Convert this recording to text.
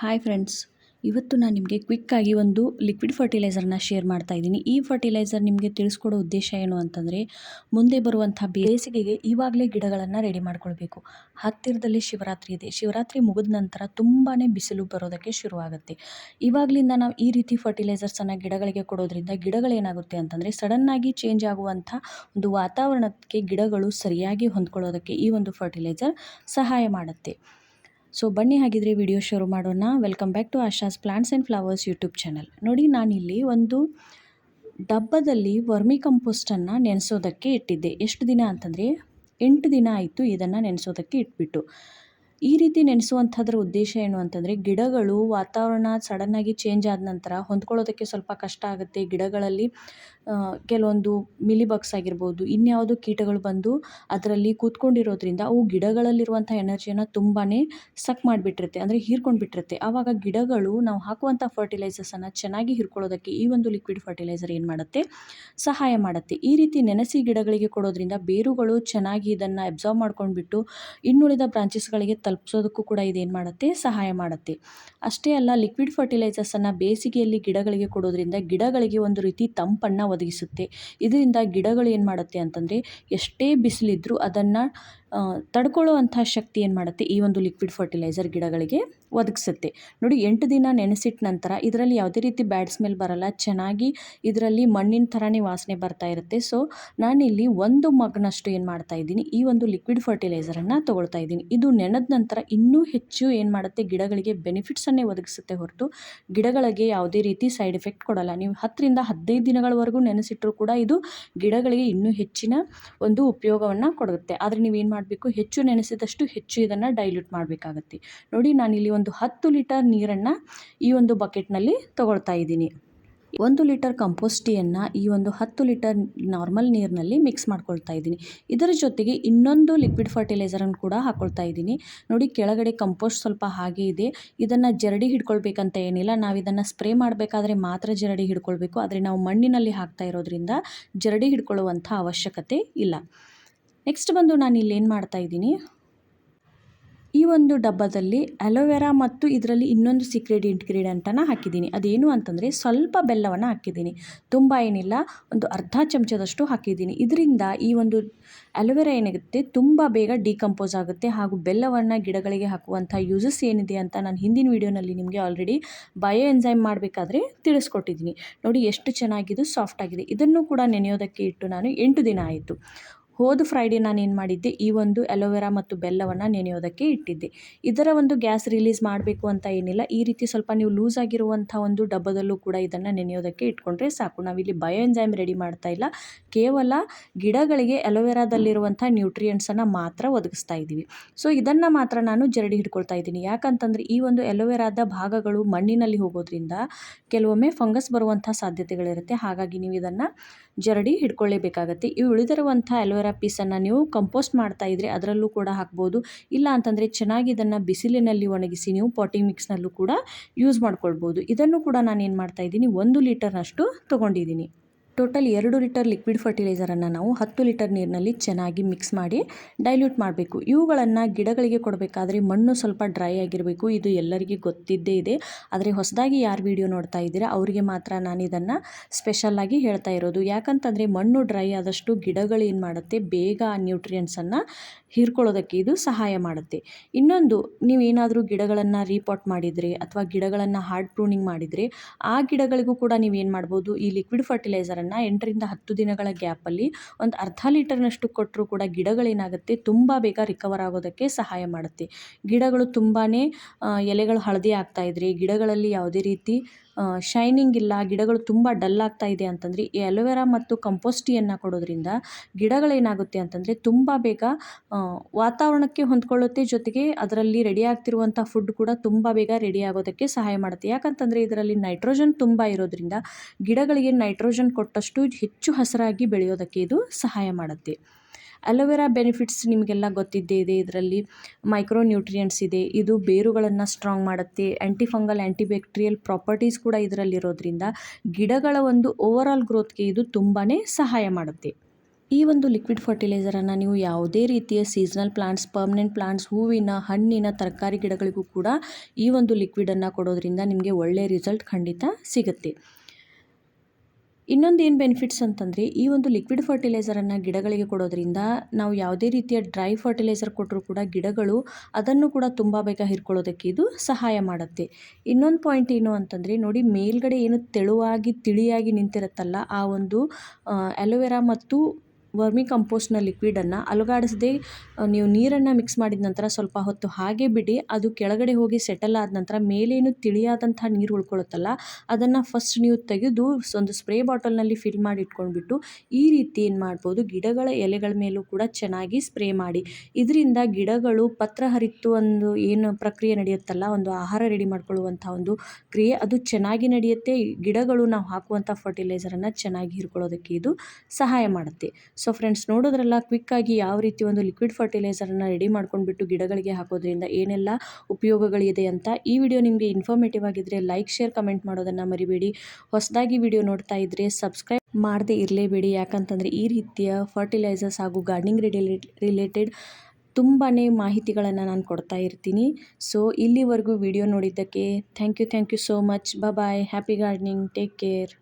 Hi friends ಇವತ್ತು ನಾನು ನಿಮಗೆ ಕ್ವಿಕ್ಕಾಗಿ ಒಂದು ಲಿಕ್ವಿಡ್ ಫರ್ಟಿಲೈಸರ್ನ ಶೇರ್ ಮಾಡ್ತಾ ಇದ್ದೀನಿ. ಈ ಫರ್ಟಿಲೈಸರ್ ನಿಮಗೆ ತಿಳಿಸ್ಕೊಡೋ ಉದ್ದೇಶ ಏನು ಅಂತಂದರೆ, ಮುಂದೆ ಬರುವಂಥ ಬೇಸಿಗೆಗೆ ಇವಾಗಲೇ ಗಿಡಗಳನ್ನು ರೆಡಿ ಮಾಡ್ಕೊಳ್ಬೇಕು. ಹತ್ತಿರದಲ್ಲಿ ಶಿವರಾತ್ರಿ ಇದೆ. ಶಿವರಾತ್ರಿ ಮುಗಿದ ನಂತರ ತುಂಬಾ ಬಿಸಿಲು ಬರೋದಕ್ಕೆ ಶುರುವಾಗುತ್ತೆ. ಇವಾಗಲಿಂದ ನಾವು ಈ ರೀತಿ ಫರ್ಟಿಲೈಸರ್ಸನ್ನು ಗಿಡಗಳಿಗೆ ಕೊಡೋದ್ರಿಂದ ಗಿಡಗಳೇನಾಗುತ್ತೆ ಅಂತಂದರೆ ಸಡನ್ನಾಗಿ ಚೇಂಜ್ ಆಗುವಂಥ ಒಂದು ವಾತಾವರಣಕ್ಕೆ ಗಿಡಗಳು ಸರಿಯಾಗಿ ಹೊಂದ್ಕೊಳ್ಳೋದಕ್ಕೆ ಈ ಒಂದು ಫರ್ಟಿಲೈಸರ್ ಸಹಾಯ ಮಾಡುತ್ತೆ. ಸೊ ಬನ್ನಿ ಹಾಗಿದ್ರೆ ವಿಡಿಯೋ ಶುರು ಮಾಡೋಣ. Welcome back to Asha's plants and flowers YouTube channel ನೋಡಿ, ನಾನಿಲ್ಲಿ ಒಂದು ಡಬ್ಬದಲ್ಲಿ ವರ್ಮಿ ಕಂಪೋಸ್ಟನ್ನು ನೆನೆಸೋದಕ್ಕೆ ಇಟ್ಟಿದ್ದೆ. ಎಷ್ಟು ದಿನ ಅಂತಂದರೆ ಎಂಟು ದಿನ ಆಯಿತು ಇದನ್ನು ನೆನೆಸೋದಕ್ಕೆ ಇಟ್ಬಿಟ್ಟು. ಈ ರೀತಿ ನೆನೆಸುವಂಥದ್ರ ಉದ್ದೇಶ ಏನು ಅಂತಂದರೆ, ಗಿಡಗಳು ವಾತಾವರಣ ಸಡನ್ನಾಗಿ ಚೇಂಜ್ ಆದ ನಂತರ ಹೊಂದ್ಕೊಳ್ಳೋದಕ್ಕೆ ಸ್ವಲ್ಪ ಕಷ್ಟ ಆಗುತ್ತೆ. ಗಿಡಗಳಲ್ಲಿ ಕೆಲವೊಂದು ಮಿಲಿಬಗ್ಸ್ ಆಗಿರ್ಬೋದು, ಇನ್ಯಾವುದೋ ಕೀಟಗಳು ಬಂದು ಅದರಲ್ಲಿ ಕೂತ್ಕೊಂಡಿರೋದ್ರಿಂದ ಅವು ಗಿಡಗಳಲ್ಲಿರುವಂಥ ಎನರ್ಜಿಯನ್ನು ತುಂಬಾ ಸಕ್ ಮಾಡಿಬಿಟ್ಟಿರುತ್ತೆ, ಅಂದರೆ ಹೀರ್ಕೊಂಡು ಬಿಟ್ಟಿರುತ್ತೆ ಆವಾಗ ಗಿಡಗಳು ನಾವು ಹಾಕುವಂಥ ಫರ್ಟಿಲೈಸರ್ಸನ್ನು ಚೆನ್ನಾಗಿ ಹಿರ್ಕೊಳ್ಳೋದಕ್ಕೆ ಈ ಒಂದು ಲಿಕ್ವಿಡ್ ಫರ್ಟಿಲೈಸರ್ ಏನು ಮಾಡುತ್ತೆ? ಸಹಾಯ ಮಾಡುತ್ತೆ. ಈ ರೀತಿ ನೆನೆಸಿ ಗಿಡಗಳಿಗೆ ಕೊಡೋದ್ರಿಂದ ಬೇರುಗಳು ಚೆನ್ನಾಗಿ ಇದನ್ನು ಅಬ್ಸಾರ್ವ್ ಮಾಡ್ಕೊಂಡ್ಬಿಟ್ಟು ಇನ್ನುಳಿದ ಬ್ರಾಂಚಸ್ಗಳಿಗೆ ತಲುಪಿಸೋದಕ್ಕೂ ಕೂಡ ಇದೇನು ಮಾಡುತ್ತೆ? ಸಹಾಯ ಮಾಡುತ್ತೆ. ಅಷ್ಟೇ ಅಲ್ಲ ಲಿಕ್ವಿಡ್ ಫರ್ಟಿಲೈಸರ್ಸನ್ನು ಬೇಸಿಗೆಯಲ್ಲಿ ಗಿಡಗಳಿಗೆ ಕೊಡೋದ್ರಿಂದ ಗಿಡಗಳಿಗೆ ಒಂದು ರೀತಿ ತಂಪನ್ನು ಒದಗಿಸುತ್ತೆ. ಇದರಿಂದ ಗಿಡಗಳು ಏನು ಮಾಡುತ್ತೆ ಅಂತಂದರೆ ಎಷ್ಟೇ ಬಿಸಿಲಿದ್ರೂ ಅದನ್ನು ತಡ್ಕೊಳ್ಳುವಂಥ ಶಕ್ತಿ ಏನು ಮಾಡುತ್ತೆ? ಈ ಒಂದು ಲಿಕ್ವಿಡ್ ಫರ್ಟಿಲೈಸರ್ ಗಿಡಗಳಿಗೆ ಒದಗಿಸುತ್ತೆ. ನೋಡಿ, ಎಂಟು ದಿನ ನೆನೆಸಿಟ್ಟ ನಂತರ ಇದರಲ್ಲಿ ಯಾವುದೇ ರೀತಿ ಬ್ಯಾಡ್ ಸ್ಮೆಲ್ ಬರಲ್ಲ. ಚೆನ್ನಾಗಿ ಇದರಲ್ಲಿ ಮಣ್ಣಿನ ಥರನೇ ವಾಸನೆ ಬರ್ತಾ ಇರುತ್ತೆ. ಸೊ ನಾನಿಲ್ಲಿ ಒಂದು ಮಗ್ನಷ್ಟು ಏನು ಮಾಡ್ತಾ ಇದ್ದೀನಿ? ಈ ಒಂದು ಲಿಕ್ವಿಡ್ ಫರ್ಟಿಲೈಸರನ್ನು ತೊಗೊಳ್ತಾ ಇದ್ದೀನಿ. ಇದು ನೆನೆದ ನಂತರ ಇನ್ನೂ ಹೆಚ್ಚು ಏನು ಮಾಡುತ್ತೆ? ಗಿಡಗಳಿಗೆ ಬೆನಿಫಿಟ್ಸನ್ನೇ ಒದಗಿಸುತ್ತೆ ಹೊರತು. ಗಿಡಗಳಿಗೆ ಯಾವುದೇ ರೀತಿ ಸೈಡ್ ಎಫೆಕ್ಟ್ ಕೊಡಲ್ಲ. ನೀವು ಹತ್ತರಿಂದ ಹದಿನೈದು ದಿನಗಳವರೆಗೂ ನೆನೆಸಿಟ್ಟರೂ ಕೂಡ ಇದು ಗಿಡಗಳಿಗೆ ಇನ್ನೂ ಹೆಚ್ಚಿನ ಒಂದು ಉಪಯೋಗವನ್ನು ಕೊಡುತ್ತೆ. ಆದರೆ ನೀವೇನು ಮಾಡಬೇಕು, ಹೆಚ್ಚು ನೆನೆಸಿದಷ್ಟು ಹೆಚ್ಚು ಇದನ್ನು ಡೈಲ್ಯೂಟ್ ಮಾಡಬೇಕಾಗತ್ತೆ. ನೋಡಿ, ನಾನಿಲ್ಲಿ ಒಂದು ಹತ್ತು ಲೀಟರ್ ನೀರನ್ನು ಈ ಒಂದು ಬಕೆಟ್ನಲ್ಲಿ ತಗೊಳ್ತಾ ಇದ್ದೀನಿ. ಒಂದು ಲೀಟರ್ ಕಂಪೋಸ್ಟಿಯನ್ನು ಈ ಒಂದು ಹತ್ತು ಲೀಟರ್ ನಾರ್ಮಲ್ ನೀರಿನಲ್ಲಿ ಮಿಕ್ಸ್ ಮಾಡ್ಕೊಳ್ತಾ ಇದ್ದೀನಿ. ಇದರ ಜೊತೆಗೆ ಇನ್ನೊಂದು ಲಿಕ್ವಿಡ್ ಫರ್ಟಿಲೈಸರನ್ನು ಕೂಡ ಹಾಕ್ಕೊಳ್ತಾ ಇದ್ದೀನಿ. ನೋಡಿ, ಕೆಳಗಡೆ ಕಂಪೋಸ್ಟ್ ಸ್ವಲ್ಪ ಹಾಗೆ ಇದೆ. ಇದನ್ನು ಜರಡಿ ಹಿಡ್ಕೊಳ್ಬೇಕಂತ ಏನಿಲ್ಲ. ನಾವು ಇದನ್ನು ಸ್ಪ್ರೇ ಮಾಡಬೇಕಾದ್ರೆ ಮಾತ್ರ ಜರಡಿ ಹಿಡ್ಕೊಳ್ಬೇಕು. ಆದರೆ ನಾವು ಮಣ್ಣಿನಲ್ಲಿ ಹಾಕ್ತಾ ಇರೋದ್ರಿಂದ ಜರಡಿ ಹಿಡ್ಕೊಳ್ಳುವಂಥ ಅವಶ್ಯಕತೆ ಇಲ್ಲ. ನೆಕ್ಸ್ಟ್ ಬಂದು ನಾನು ಇಲ್ಲಿ ಏನು ಮಾಡ್ತಾ ಇದ್ದೀನಿ? ಈ ಒಂದು ಡಬ್ಬದಲ್ಲಿ ಅಲೋವೆರಾ ಮತ್ತು ಇದರಲ್ಲಿ ಇನ್ನೊಂದು ಸೀಕ್ರೆಟ್ ಇಂಗ್ರೀಡಿಯೆಂಟನ್ನು ಹಾಕಿದ್ದೀನಿ. ಅದೇನು ಅಂತಂದರೆ ಸ್ವಲ್ಪ ಬೆಲ್ಲವನ್ನು ಹಾಕಿದ್ದೀನಿ. ತುಂಬ ಏನಿಲ್ಲ, ಒಂದು ಅರ್ಧ ಚಮಚದಷ್ಟು ಹಾಕಿದ್ದೀನಿ. ಇದರಿಂದ ಈ ಒಂದು ಅಲೋವೆರಾ ಏನಾಗುತ್ತೆ? ತುಂಬ ಬೇಗ ಡಿಕಂಪೋಸ್ ಆಗುತ್ತೆ ಹಾಗೂ ಬೆಲ್ಲವನ್ನು ಗಿಡಗಳಿಗೆ ಹಾಕುವಂಥ ಯೂಸಸ್ ಏನಿದೆ ಅಂತ ನಾನು ಹಿಂದಿನ ವೀಡಿಯೋನಲ್ಲಿ ನಿಮಗೆ ಆಲ್ರೆಡಿ ಬಯೋ ಎನ್ಸೈಮ್ ಮಾಡಬೇಕಾದ್ರೆ ತಿಳಿಸ್ಕೊಟ್ಟಿದ್ದೀನಿ. ನೋಡಿ, ಎಷ್ಟು ಚೆನ್ನಾಗಿದ್ದು ಸಾಫ್ಟ್ ಆಗಿದೆ. ಇದನ್ನು ಕೂಡ ನೆನೆಯೋದಕ್ಕೆ ಇಟ್ಟು ನಾನು ಎಂಟು ದಿನ ಆಯಿತು. ಹೋದ ಫ್ರೈಡೇ ನಾನು ಏನು ಮಾಡಿದ್ದೆ? ಈ ಒಂದು ಅಲೋವೆರಾ ಮತ್ತು ಬೆಲ್ಲವನ್ನು ನೆನೆಯೋದಕ್ಕೆ ಇಟ್ಟಿದ್ದೆ. ಇದರ ಒಂದು ಗ್ಯಾಸ್ ರಿಲೀಸ್ ಮಾಡಬೇಕು ಅಂತ ಏನಿಲ್ಲ. ಈ ರೀತಿ ಸ್ವಲ್ಪ ನೀವು ಲೂಸ್ ಆಗಿರುವಂಥ ಒಂದು ಡಬ್ಬದಲ್ಲೂ ಕೂಡ ಇದನ್ನು ನೆನೆಯೋದಕ್ಕೆ ಇಟ್ಕೊಂಡ್ರೆ ಸಾಕು. ನಾವಿಲ್ಲಿ ಬಯೋ ಎಂಜೈಮ್ ರೆಡಿ ಮಾಡ್ತಾ ಇಲ್ಲ. ಕೇವಲ ಗಿಡಗಳಿಗೆ ಅಲೋವೆರಾದಲ್ಲಿರುವಂಥ ನ್ಯೂಟ್ರಿಯೆಂಟ್ಸನ್ನು ಮಾತ್ರ ಒದಗಿಸ್ತಾ ಇದ್ದೀವಿ ಸೊ ಇದನ್ನು ಮಾತ್ರ ನಾನು ಜರಡಿ ಹಿಡ್ಕೊಳ್ತಾ ಇದ್ದೀನಿ. ಯಾಕಂತಂದರೆ ಈ ಒಂದು ಅಲೋವೆರಾದ ಭಾಗಗಳು ಮಣ್ಣಿನಲ್ಲಿ ಹೋಗೋದ್ರಿಂದ ಕೆಲವೊಮ್ಮೆ ಫಂಗಸ್ ಬರುವಂಥ ಸಾಧ್ಯತೆಗಳಿರುತ್ತೆ. ಹಾಗಾಗಿ ನೀವು ಇದನ್ನು ಜರಡಿ ಹಿಡ್ಕೊಳ್ಳೇಬೇಕಾಗತ್ತೆ. ಈ ಉಳಿದಿರುವಂಥ ಅಲೋವೆರಾ ಪೀಸನ್ನು ನೀವು ಕಂಪೋಸ್ಟ್ ಮಾಡ್ತಾ ಇದ್ದರೆ ಅದರಲ್ಲೂ ಕೂಡ ಹಾಕ್ಬೋದು. ಇಲ್ಲ ಅಂತಂದರೆ ಚೆನ್ನಾಗಿ ಇದನ್ನು ಬಿಸಿಲಿನಲ್ಲಿ ಒಣಗಿಸಿ ನೀವು ಪಾಟಿಂಗ್ ಮಿಕ್ಸ್ನಲ್ಲೂ ಕೂಡ ಯೂಸ್ ಮಾಡ್ಕೊಳ್ಬೋದು. ಇದನ್ನು ಕೂಡ ನಾನು ಏನು ಮಾಡ್ತಾ ಇದ್ದೀನಿ, ಒಂದು ಲೀಟರ್ನಷ್ಟು ತೊಗೊಂಡಿದ್ದೀನಿ. ಟೋಟಲ್ ಎರಡು ಲೀಟರ್ ಲಿಕ್ವಿಡ್ ಫರ್ಟಿಲೈಸರನ್ನು ನಾವು ಹತ್ತು ಲೀಟರ್ ನೀರಿನಲ್ಲಿ ಚೆನ್ನಾಗಿ ಮಿಕ್ಸ್ ಮಾಡಿ ಡೈಲ್ಯೂಟ್ ಮಾಡಬೇಕು. ಇವುಗಳನ್ನು ಗಿಡಗಳಿಗೆ ಕೊಡಬೇಕಾದ್ರೆ ಮಣ್ಣು ಸ್ವಲ್ಪ ಡ್ರೈ ಆಗಿರಬೇಕು. ಇದು ಎಲ್ಲರಿಗೂ ಗೊತ್ತಿದ್ದೇ ಇದೆ. ಆದರೆ ಹೊಸದಾಗಿ ಯಾರು ವಿಡಿಯೋ ನೋಡ್ತಾ ಇದ್ದೀರಾ, ಅವರಿಗೆ ಮಾತ್ರ ನಾನು ಇದನ್ನು ಸ್ಪೆಷಲ್ಲಾಗಿ ಹೇಳ್ತಾ ಇರೋದು. ಯಾಕಂತಂದರೆ ಮಣ್ಣು ಡ್ರೈ ಆದಷ್ಟು ಗಿಡಗಳು ಏನು ಮಾಡುತ್ತೆ, ಬೇಗ ಆ ನ್ಯೂಟ್ರಿಯೆಂಟ್ಸನ್ನು ಹೀರ್ಕೊಳ್ಳೋದಕ್ಕೆ ಇದು ಸಹಾಯ ಮಾಡುತ್ತೆ. ಇನ್ನೊಂದು, ನೀವೇನಾದರೂ ಗಿಡಗಳನ್ನು ರೀಪಾಟ್ ಮಾಡಿದರೆ ಅಥವಾ ಗಿಡಗಳನ್ನು ಹಾರ್ಡ್ ಪ್ರೂನಿಂಗ್ ಮಾಡಿದರೆ, ಆ ಗಿಡಗಳಿಗೂ ಕೂಡ ನೀವೇನು ಮಾಡ್ಬೋದು, ಈ ಲಿಕ್ವಿಡ್ ಫರ್ಟಿಲೈಸರನ್ನು ಎಂಟರಿಂದ ಹತ್ತು ದಿನಗಳ ಗ್ಯಾಪಲ್ಲಿ ಒಂದು ಅರ್ಧ ಲೀಟರ್ನಷ್ಟು ಕೊಟ್ಟರೂ ಕೂಡ ಗಿಡಗಳೇನಾಗುತ್ತೆ, ತುಂಬ ಬೇಗ ರಿಕವರ್ ಆಗೋದಕ್ಕೆ ಸಹಾಯ ಮಾಡುತ್ತೆ. ಗಿಡಗಳು ತುಂಬಾ ಎಲೆಗಳು ಹಳದಿ ಆಗ್ತಾ ಇದ್ರೆ, ಗಿಡಗಳಲ್ಲಿ ಯಾವುದೇ ರೀತಿ ಶೈನಿಂಗ್ ಇಲ್ಲ, ಗಿಡಗಳು ತುಂಬ ಡಲ್ ಆಗ್ತಾ ಇದೆ ಅಂತಂದರೆ ಈ ಅಲೋವೆರಾ ಮತ್ತು ಕಂಪೋಸ್ಟಿಯನ್ನು ಕೊಡೋದ್ರಿಂದ ಗಿಡಗಳೇನಾಗುತ್ತೆ ಅಂತಂದರೆ ತುಂಬ ಬೇಗ ವಾತಾವರಣಕ್ಕೆ ಹೊಂದ್ಕೊಳ್ಳುತ್ತೆ ಜೊತೆಗೆ ಅದರಲ್ಲಿ ರೆಡಿ ಆಗ್ತಿರುವಂಥ ಫುಡ್ ಕೂಡ ತುಂಬ ಬೇಗ ರೆಡಿ ಆಗೋದಕ್ಕೆ ಸಹಾಯ ಮಾಡುತ್ತೆ. ಯಾಕಂತಂದರೆ ಇದರಲ್ಲಿ ನೈಟ್ರೋಜನ್ ತುಂಬ ಇರೋದ್ರಿಂದ ಗಿಡಗಳಿಗೆ ನೈಟ್ರೋಜನ್ ಕೊಟ್ಟಷ್ಟು ಹೆಚ್ಚು ಹಸಿರಾಗಿ ಬೆಳೆಯೋದಕ್ಕೆ ಇದು ಸಹಾಯ ಮಾಡುತ್ತೆ. ಅಲೋವೆರಾ ಬೆನಿಫಿಟ್ಸ್ ನಿಮಗೆಲ್ಲ ಗೊತ್ತಿದ್ದೇ ಇದೆ. ಇದರಲ್ಲಿ ಮೈಕ್ರೋ ನ್ಯೂಟ್ರಿಯೆಂಟ್ಸ್ ಇದೆ. ಇದು ಬೇರುಗಳನ್ನು ಸ್ಟ್ರಾಂಗ್ ಮಾಡುತ್ತೆ. ಆ್ಯಂಟಿಫಂಗಲ್ ಆ್ಯಂಟಿಬ್ಯಾಕ್ಟೀರಿಯಲ್ ಪ್ರಾಪರ್ಟೀಸ್ ಕೂಡ ಇದರಲ್ಲಿರೋದ್ರಿಂದ ಗಿಡಗಳ ಒಂದು ಓವರಾಲ್ ಗ್ರೋತ್ಗೆ ಇದು ತುಂಬಾ ಸಹಾಯ ಮಾಡುತ್ತೆ. ಈ ಒಂದು ಲಿಕ್ವಿಡ್ ಫರ್ಟಿಲೈಸರನ್ನು ನೀವು ಯಾವುದೇ ರೀತಿಯ ಸೀಸನಲ್ ಪ್ಲಾಂಟ್ಸ್, ಪರ್ಮನೆಂಟ್ ಪ್ಲಾಂಟ್ಸ್, ಹೂವಿನ, ಹಣ್ಣಿನ, ತರಕಾರಿ ಗಿಡಗಳಿಗೂ ಕೂಡ ಈ ಒಂದು ಲಿಕ್ವಿಡನ್ನು ಕೊಡೋದ್ರಿಂದ ನಿಮಗೆ ಒಳ್ಳೆಯ ರಿಸಲ್ಟ್ ಖಂಡಿತ ಸಿಗುತ್ತೆ. ಇನ್ನೊಂದು ಏನು ಬೆನಿಫಿಟ್ಸ್ ಅಂತಂದರೆ, ಈ ಒಂದು ಲಿಕ್ವಿಡ್ ಫರ್ಟಿಲೈಸರನ್ನು ಗಿಡಗಳಿಗೆ ಕೊಡೋದ್ರಿಂದ ನಾವು ಯಾವುದೇ ರೀತಿಯ ಡ್ರೈ ಫರ್ಟಿಲೈಸರ್ ಕೊಟ್ಟರೂ ಕೂಡ ಗಿಡಗಳು ಅದನ್ನು ಕೂಡ ತುಂಬ ಬೇಗ ಹಿರ್ಕೊಳ್ಳೋದಕ್ಕೆ ಇದು ಸಹಾಯ ಮಾಡುತ್ತೆ. ಇನ್ನೊಂದು ಪಾಯಿಂಟ್ ಏನು ಅಂತಂದರೆ, ನೋಡಿ ಮೇಲ್ಗಡೆ ಏನು ತೆಳುವಾಗಿ, ತಿಳಿಯಾಗಿ ನಿಂತಿರುತ್ತಲ್ಲ, ಆ ಒಂದು ಅಲೋವೆರಾ ಮತ್ತು ವರ್ಮಿ ಕಂಪೋಸ್ಟ್ನ ಲಿಕ್ವಿಡನ್ನು ಅಲುಗಾಡಿಸದೆ ನೀವು ನೀರನ್ನು ಮಿಕ್ಸ್ ಮಾಡಿದ ನಂತರ ಸ್ವಲ್ಪ ಹೊತ್ತು ಹಾಗೆ ಬಿಡಿ. ಅದು ಕೆಳಗಡೆ ಹೋಗಿ ಸೆಟಲ್ ಆದ ನಂತರ ಮೇಲೇನು ತಿಳಿಯಾದಂಥ ನೀರು ಉಳ್ಕೊಳ್ಳುತ್ತಲ್ಲ, ಅದನ್ನು ಫಸ್ಟ್ ನೀವು ತೆಗೆದು ಒಂದು ಸ್ಪ್ರೇ ಬಾಟಲ್ನಲ್ಲಿ ಫಿಲ್ ಮಾಡಿ ಇಟ್ಕೊಂಡ್ಬಿಟ್ಟು, ಈ ರೀತಿ ಏನು ಮಾಡ್ಬೋದು, ಗಿಡಗಳ ಎಲೆಗಳ ಮೇಲೂ ಕೂಡ ಚೆನ್ನಾಗಿ ಸ್ಪ್ರೇ ಮಾಡಿ. ಇದರಿಂದ ಗಿಡಗಳು ಪತ್ರ ಹರಿತು ಒಂದು ಏನು ಪ್ರಕ್ರಿಯೆ ನಡೆಯುತ್ತಲ್ಲ, ಒಂದು ಆಹಾರ ರೆಡಿ ಮಾಡ್ಕೊಳ್ಳುವಂಥ ಒಂದು ಕ್ರಿಯೆ, ಅದು ಚೆನ್ನಾಗಿ ನಡೆಯುತ್ತೆ. ಗಿಡಗಳು ನಾವು ಹಾಕುವಂಥ ಫರ್ಟಿಲೈಸರನ್ನು ಚೆನ್ನಾಗಿ ಹಿರ್ಕೊಳ್ಳೋದಕ್ಕೆ ಇದು ಸಹಾಯ ಮಾಡುತ್ತೆ. ಸೊ ಫ್ರೆಂಡ್ಸ್ ನೋಡೋದ್ರಲ್ಲ ಕ್ವಿಕ್ಕಾಗಿ ಯಾವ ರೀತಿ ಒಂದು ಲಿಕ್ವಿಡ್ ಫರ್ಟಿಲೈಸರನ್ನು ರೆಡಿ ಮಾಡ್ಕೊಂಡ್ಬಿಟ್ಟು ಗಿಡಗಳಿಗೆ ಹಾಕೋದ್ರಿಂದ ಏನೆಲ್ಲ ಉಪಯೋಗಗಳಿದೆ ಅಂತ ಈ ವಿಡಿಯೋ ನಿಮಗೆ ಇನ್ಫಾರ್ಮೇಟಿವ್ ಆಗಿದ್ದರೆ ಲೈಕ್ ಶೇರ್ ಕಮೆಂಟ್ ಮಾಡೋದನ್ನು ಮರಿಬೇಡಿ. ಹೊಸದಾಗಿ ವಿಡಿಯೋ ನೋಡ್ತಾ ಇದ್ದರೆ ಸಬ್ಸ್ಕ್ರೈಬ್ ಮಾಡದೇ ಇರಲೇಬೇಡಿ. ಯಾಕಂತಂದರೆ ಈ ರೀತಿಯ ಫರ್ಟಿಲೈಸರ್ಸ್ ಹಾಗೂ ಗಾರ್ಡನಿಂಗ್ ರಿಲೇಟೆಡ್ ತುಂಬಾ ಮಾಹಿತಿಗಳನ್ನು ನಾನು ಕೊಡ್ತಾ ಇರ್ತೀನಿ. ಸೊ ಇಲ್ಲಿವರೆಗೂ ವಿಡಿಯೋ ನೋಡಿದ್ದಕ್ಕೆ thank you thank you so much bye happy gardening take care